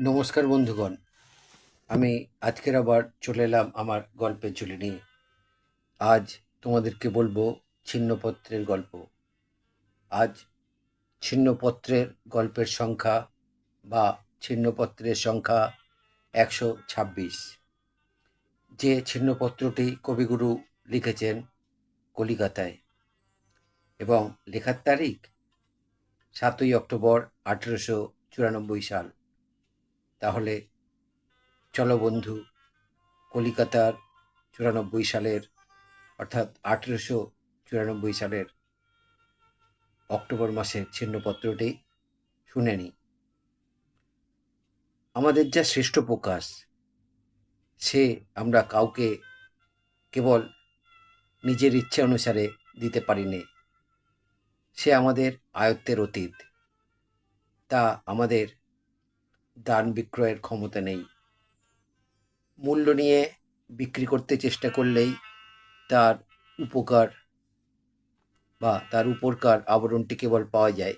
নমস্কার বন্ধুগণ। আমি আজকের আবার চলে এলাম আমার গল্পের ঝুলি নিয়ে। আজ তোমাদেরকে বলব ছিন্নপত্রের গল্প। আজ ছিন্নপত্রের গল্পের সংখ্যা বা ছিন্নপত্রের সংখ্যা একশো ছাব্বিশ। যে ছিন্নপত্রটি কবিগুরু লিখেছেন কলিকাতায় এবং লেখার তারিখ সাতই অক্টোবর আঠেরোশো চুরানব্বই সাল। তাহলে চলো বন্ধু, কলিকাতার চুরানব্বই সালের, অর্থাৎ আঠেরোশো চুরানব্বই সালের অক্টোবর মাসের ছিন্নপত্রটি শুনে নিই আমাদের যা শ্রেষ্ঠ প্রকাশ, সে আমরা কাউকে কেবল নিজের ইচ্ছে অনুসারে দিতে পারি নে সে আমাদের আয়ত্তের অতীত। তা আমাদের দান বিক্রয়ের ক্ষমতা নেই। মূল্য নিয়ে বিক্রি করতে চেষ্টা করলেই তার উপকার বা তার উপরকার আবরণটি কেবল পাওয়া যায়।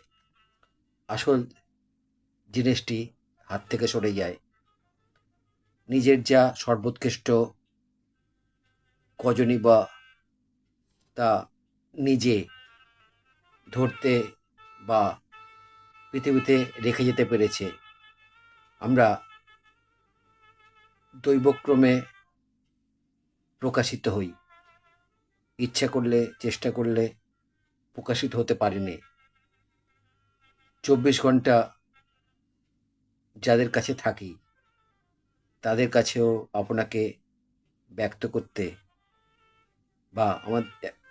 আসল জিনিসটি হাত থেকে সরে যায়। নিজের যা সর্বোৎকৃষ্ট কজনই বা তা নিজে ধরতে বা পৃথিবীতে রেখে যেতে পেরেছে। আমরা দৈবক্রমে প্রকাশিত হই। ইচ্ছা করলে, চেষ্টা করলে প্রকাশিত হতে পারিনি চব্বিশ ঘণ্টা যাদের কাছে থাকি, তাদের কাছেও আপনাকে ব্যক্ত করতে বা আমার,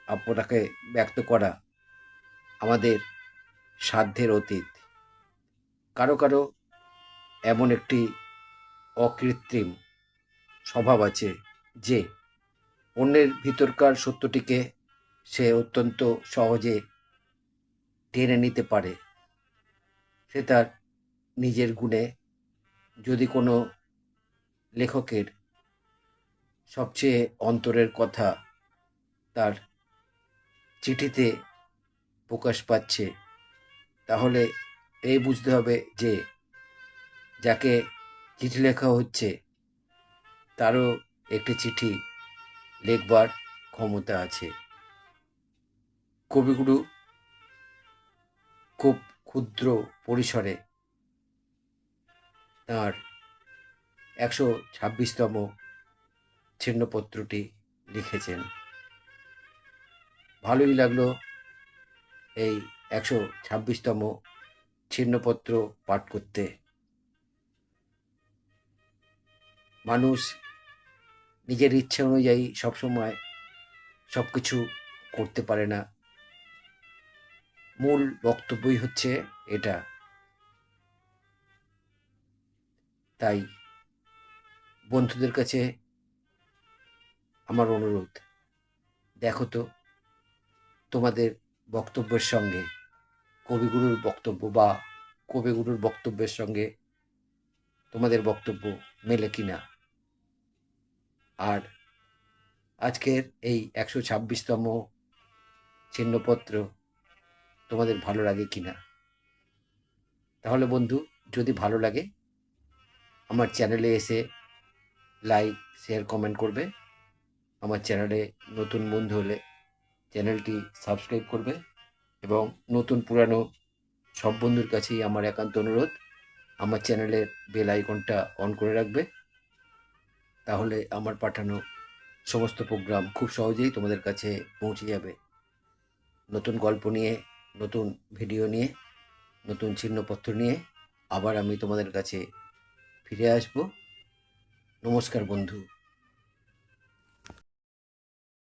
আপনাকে ব্যক্ত করা আমাদের সাধ্যের অতীত। কারও কারও এমন একটি অকৃত্রিম স্বভাব আছে যে অন্যের ভিতরকার সত্যটিকে সে অত্যন্ত সহজে টেনে নিতে পারে। সে তার নিজের গুণে যদি কোনো লেখকের সবচেয়ে অন্তরের কথা তার চিঠিতে প্রকাশ পাচ্ছে, তাহলে এই বুঝতে হবে যে যাকে চিঠি লেখা হচ্ছে, তারও একটি চিঠি লেখবার ক্ষমতা আছে। কবিগুরু খুব ক্ষুদ্র পরিসরে তার একশো ছাব্বিশতম ছিন্নপত্রটি লিখেছেন। ভালোই লাগল এই একশো ছাব্বিশতম ছিন্নপত্র পাঠ করতে। মানুষ নিজের ইচ্ছা অনুযায়ী সবসময় সব কিছু করতে পারে না। মূল বক্তব্যই হচ্ছে এটা। তাই বন্ধুদের কাছে আমার অনুরোধ, দেখো তো তোমাদের বক্তব্যের সঙ্গে, কবিগুরুর বক্তব্য বা কবিগুরুর বক্তব্যের সঙ্গে তোমাদের বক্তব্য মেলে কিনা। আর আজকের এই একশো ছাব্বিশতম চিহ্নপত্র তোমাদের ভালো লাগে কি না? তাহলে বন্ধু, যদি ভালো লাগে, আমার চ্যানেলে এসে লাইক, শেয়ার, কমেন্ট করবে। আমার চ্যানেলে নতুন বন্ধু হলে চ্যানেলটি সাবস্ক্রাইব করবে এবং নতুন পুরানো সব বন্ধুর কাছেই আমার একান্ত অনুরোধ। আমার চ্যানেলের বেল আইকনটা অন করে রাখবে। তাহলে আমার পাঠানো সমস্ত প্রোগ্রাম খুব সহজেই তোমাদের কাছে পৌঁছে যাবে। নতুন গল্প নিয়ে, নতুন ভিডিও নিয়ে, নতুন চিহ্নপত্র নিয়ে আবার আমি তোমাদের কাছে ফিরে আসব। নমস্কার বন্ধু।